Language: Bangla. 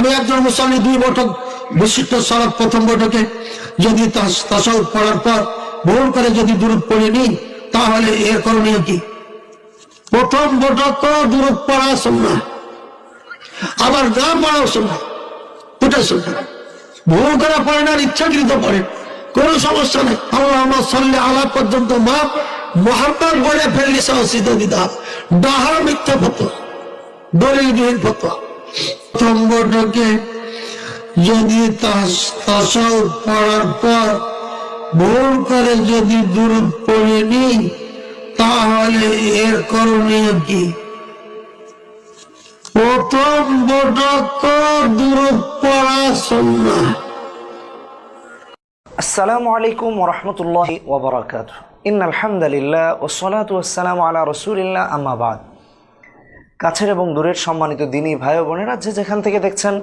আমি একজন মুসল্লি দুই বৈঠক বিশিষ্ট সড়ক প্রথম বৈঠকে যদি তাসাউদ পড়ার পর ভুল করে যদি দূরত পড়ে নিই, তাহলে এর করণীয় কি? প্রথম বৈঠক দূরত পড়া শুননা আবার না পড়াও শুননা দুটা শুননা ভুল করে পড়ে না, ইচ্ছাকৃত পড়ে। কোনো সমস্যা নেই। আল্লাহ আমার সাল্লে আলা পর্যন্ত মা মোহাম্মদ বলে ফেললি সাহসিত দিতাম ডাহা মিথ্যা ফতোয়া। দলিলবিহীন ফতোয়া। প্রথম বৈঠকে যদি তাসাউদ পড়ার পর ভুল করে যদি দূর পড়ে নিই, তাহলে এর করণীয় কি? প্রথম বৈঠক তো দূর পড়া শুননা আসসালামু আলাইকুম ওরহমতুল্লাহি ওবরাকাত ইন আলহামদুলিল্লাহ ওসলাতু আসসালাম আলা রসুলিল্লাহ আম্মাবাদ কাছের এবং দূরের সম্মানিত দিনী ভাই বোনেরা যে যেখান থেকে দেখছেন